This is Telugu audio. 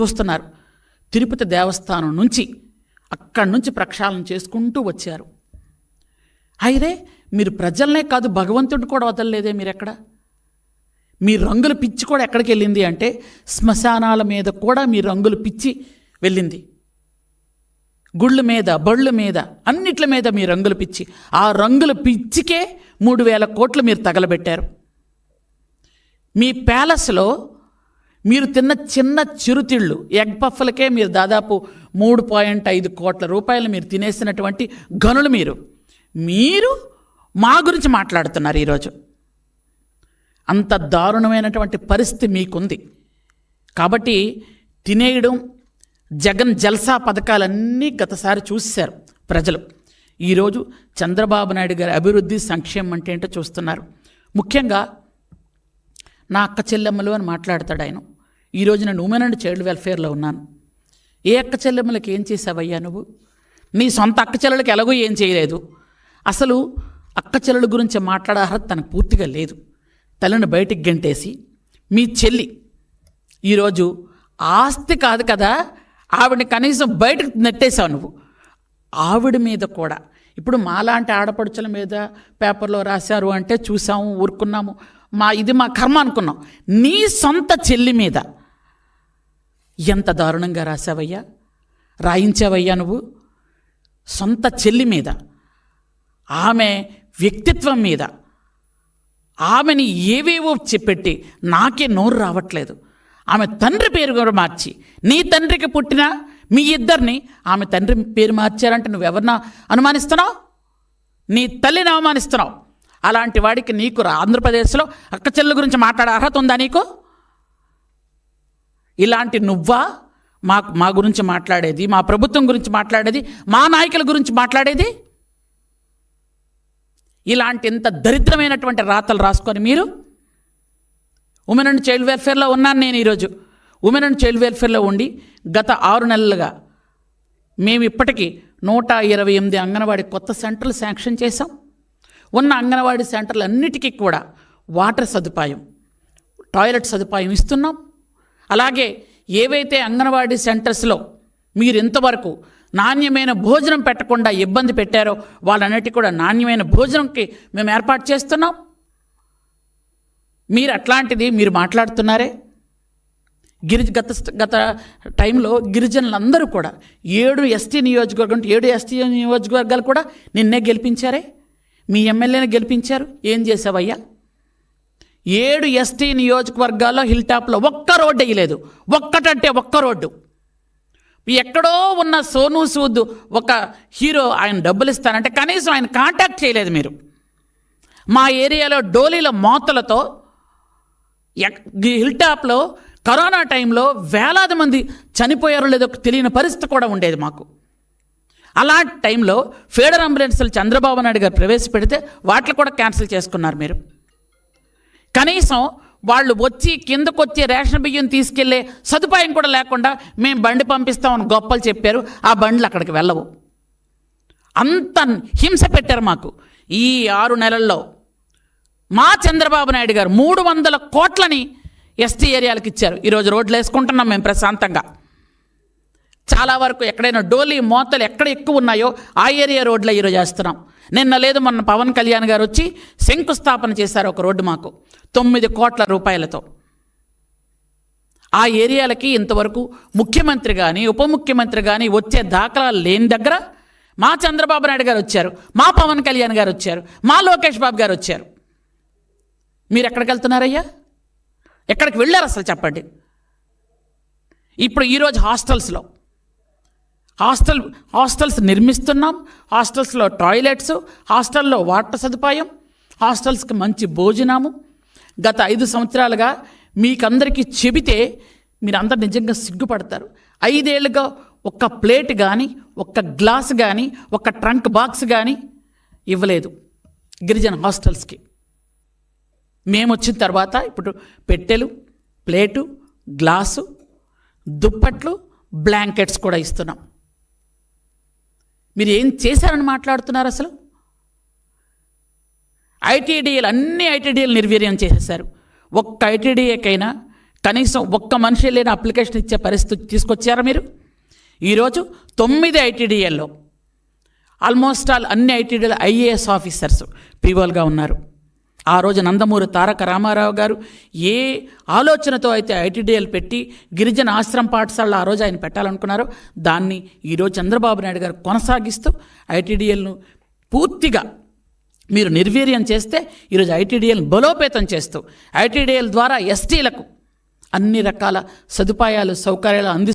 చూస్తున్నారు. తిరుపతి దేవస్థానం నుంచి అక్కడి నుంచి ప్రక్షాళన చేసుకుంటూ వచ్చారు. అయితే మీరు ప్రజలనే కాదు భగవంతుడిని కూడా వదలలేదే మీరు ఎక్కడ మీ రంగుల పిచ్చి కూడా ఎక్కడికి వెళ్ళింది అంటే శ్మశానాల మీద కూడా మీ రంగుల పిచ్చి వెళ్ళింది. గుళ్ళ మీద బళ్ళు మీద అన్నిట్ల మీద మీ రంగుల పిచ్చి. ఆ రంగుల పిచ్చికే మూడు వేల కోట్లు మీరు తగలబెట్టారు. మీ ప్యాలెస్లో మీరు తిన్న చిన్న చిరుతిళ్ళు ఎగ్ పఫ్లకే మీరు దాదాపు మూడు పాయింట్ ఐదు కోట్ల రూపాయలు మీరు తినేసినటువంటి గనులు మీరు. మీరు మా గురించి మాట్లాడుతున్నారు ఈరోజు. అంత దారుణమైనటువంటి పరిస్థితి మీకుంది. కాబట్టి తినేయడం జగన్ జల్సా పథకాలన్నీ గతసారి చూశారు ప్రజలు. ఈరోజు చంద్రబాబు నాయుడు గారి అభివృద్ధి సంక్షేమం అంటే ఏంటో చూస్తున్నారు. ముఖ్యంగా నా అక్క చెల్లెమ్మలు అని మాట్లాడతాడు ఆయన. ఈరోజు నేను ఉమెన్ అండ్ చైల్డ్ వెల్ఫేర్లో ఉన్నాను. ఏ అక్క చెల్లెమ్మలకి ఏం చేసావయ్యా నువ్వు? నీ సొంత అక్క చెల్లెలకి ఎలాగో ఏం చేయలేదు. అసలు అక్క చెల్లెల గురించి మాట్లాడే అర్హత తనకు పూర్తిగా లేదు. తల్లిని బయటికి గంటేసి మీ చెల్లి ఈరోజు ఆస్తి కాదు కదా ఆవిడని కనీసం బయటకు నెట్టేశావు నువ్వు. ఆవిడ మీద కూడా. ఇప్పుడు మాలాంటి ఆడపడుచుల మీద పేపర్లో రాశారు అంటే చూసాము ఊరుకున్నాము. మా ఇది మా కర్మ అనుకున్నాం. నీ సొంత చెల్లి మీద ఎంత దారుణంగా రాసావయ్యా రాయించావయ్యా నువ్వు? సొంత చెల్లి మీద. ఆమె వ్యక్తిత్వం మీద. ఆమెని ఏవేవో చెప్పెట్టి నాకే నోరు రావట్లేదు. ఆమె తండ్రి పేరు కూడా మార్చి. నీ తండ్రికి పుట్టిన మీ ఇద్దరిని ఆమె తండ్రి పేరు మార్చారంటే నువ్వెవరినా అనుమానిస్తున్నావు? నీ తల్లిని అవమానిస్తున్నావు. అలాంటి వాడికి నీకు రా- ఆంధ్రప్రదేశ్లో అక్క చెల్లి గురించి మాట్లాడే అర్హత ఉందా నీకు? ఇలాంటి నువ్వా? మా మా గురించి మాట్లాడేది? మా ప్రభుత్వం గురించి మాట్లాడేది? మా నాయకుల గురించి మాట్లాడేది? ఇలాంటి ఇంత దరిద్రమైనటువంటి రాతలు రాసుకొని మీరు? ఉమెన్ అండ్ చైల్డ్ వెల్ఫేర్లో ఉన్నాను నేను ఈరోజు. ఉమెన్ అండ్ చైల్డ్ వెల్ఫేర్లో ఉండి గత ఆరు నెలలుగా మేము ఇప్పటికీ నూట ఇరవై ఎనిమిది అంగన్వాడీ కొత్త సెంటర్లు శాంక్షన్ చేశాం. ఉన్న అంగన్వాడీ సెంటర్లన్నిటికీ కూడా వాటర్ సదుపాయం టాయిలెట్ సదుపాయం ఇస్తున్నాం. అలాగే ఏవైతే అంగన్వాడీ సెంటర్స్లో మీరు ఇంతవరకు నాణ్యమైన భోజనం పెట్టకుండా ఇబ్బంది పెట్టారో వాళ్ళన్నిటికీ కూడా నాణ్యమైన భోజనంకి మేము ఏర్పాటు చేస్తున్నాం. మీరు అట్లాంటిది మీరు మాట్లాడుతున్నారే? గిరిజ గత గత టైంలో గిరిజనులందరూ కూడా ఏడు ఎస్టీ నియోజకవర్గం అంటే ఏడు ఎస్టీ నియోజకవర్గాలు కూడా నిన్నే గెలిపించారే? మీ ఎమ్మెల్యేని గెలిపించారు? ఏం చేసావయ్యా? ఏడు ఎస్టీ నియోజకవర్గాల్లో హిల్ టాప్లో ఒక్క రోడ్డు వేయలేదు. ఒక్కటంటే ఒక్క రోడ్డు. ఎక్కడో ఉన్న సోను సూద్ ఒక హీరో ఆయన డబ్బులు ఇస్తానంటే కనీసం ఆయన కాంటాక్ట్ చేయలేదు మీరు. మా ఏరియాలో డోలీల మోతలతో ఎక్- హిల్ టాప్లో కరోనా టైంలో వేలాది మంది చనిపోయారో లేదో తెలియని పరిస్థితి కూడా ఉండేది మాకు. అలాంటి టైంలో ఫీడర్ అంబులెన్స్లు చంద్రబాబు నాయుడు గారు ప్రవేశపెడితే వాటిని కూడా క్యాన్సిల్ చేసుకున్నారు మీరు. కనీసం వాళ్ళు వచ్చి కిందకు వచ్చి రేషన్ బియ్యం తీసుకెళ్ళే సదుపాయం కూడా లేకుండా మేము బండి పంపిస్తామని గొప్పలు చెప్పారు. ఆ బండ్లు అక్కడికి వెళ్ళవు. అంత హింస పెట్టారు మాకు. ఈ ఆరు నెలల్లో మా చంద్రబాబు నాయుడు గారు మూడు వందల కోట్లని ఎస్టీ ఏరియాలకు ఇచ్చారు. ఈరోజు రోడ్లు వేసుకుంటున్నాం మేము ప్రశాంతంగా. చాలా వరకు ఎక్కడైనా డోలీ మోతలు ఎక్కడ ఎక్కువ ఉన్నాయో ఆ ఏరియా రోడ్లో ఈరోజు వేస్తున్నాం నిన్న లేదు మొన్న పవన్ కళ్యాణ్ గారు వచ్చి శంకుస్థాపన చేశారు ఒక రోడ్డు మాకు. తొమ్మిది కోట్ల రూపాయలతో. ఆ ఏరియాలకి ఇంతవరకు ముఖ్యమంత్రి కానీ ఉప ముఖ్యమంత్రి కానీ వచ్చే దాఖలాలు లేని దగ్గర మా చంద్రబాబు నాయుడు గారు వచ్చారు మా పవన్ కళ్యాణ్ గారు వచ్చారు మా లోకేష్ బాబు గారు వచ్చారు. మీరు ఎక్కడికి వెళ్తున్నారయ్యా? ఎక్కడికి వెళ్ళారు అసలు చెప్పండి. ఇప్పుడు ఈరోజు హాస్టల్స్లో హాస్టల్ హాస్టల్స్ నిర్మిస్తున్నాం. హాస్టల్స్లో టాయిలెట్స్ హాస్టల్లో వాటర్ సదుపాయం హాస్టల్స్కి మంచి భోజనము. గత ఐదు సంవత్సరాలుగా మీకందరికీ చెబితే మీరందరు నిజంగా సిగ్గుపడతారు. ఐదేళ్ళుగా ఒక్క ప్లేట్ కానీ ఒక్క గ్లాస్ కానీ ఒక్క ట్రంక్ బాక్స్ కానీ ఇవ్వలేదు గిరిజన హాస్టల్స్కి. మేము వచ్చిన తర్వాత ఇప్పుడు పెట్టెలు ప్లేటు గ్లాసు దుప్పట్లు బ్లాంకెట్స్ కూడా ఇస్తున్నాం. మీరు ఏం చేశారని మాట్లాడుతున్నారు అసలు? ఐటీడీఎల్ అన్ని ఐటీడీఎల్ నిర్వీర్యం చేసేశారు. ఒక్క ఐటీడీఏకైనా కనీసం ఒక్క మనిషి లేని అప్లికేషన్ ఇచ్చే పరిస్థితి తీసుకొచ్చారా మీరు? ఈరోజు తొమ్మిది ఐటీడీఎల్లో ఆల్మోస్ట్ ఆల్ అన్ని ఐటీడీలో ఐఏఎస్ ఆఫీసర్స్ పీఓలుగా ఉన్నారు. ఆ రోజు నందమూరి తారక రామారావు గారు ఏ ఆలోచనతో అయితే ఐటీడీఎల్ పెట్టి గిరిజన ఆశ్రమ పాఠశాలలో ఆ రోజు ఆయన పెట్టాలనుకున్నారో దాన్ని ఈరోజు చంద్రబాబు నాయుడు గారు కొనసాగిస్తూ ఐటీడీఎల్ను పూర్తిగా మీరు నిర్వీర్యం చేస్తే ఈరోజు ఐటీడీఎల్ బలోపేతం చేస్తూ ఐటీడీఎల్ ద్వారా ఎస్టీలకు అన్ని రకాల సదుపాయాలు సౌకర్యాలు అంది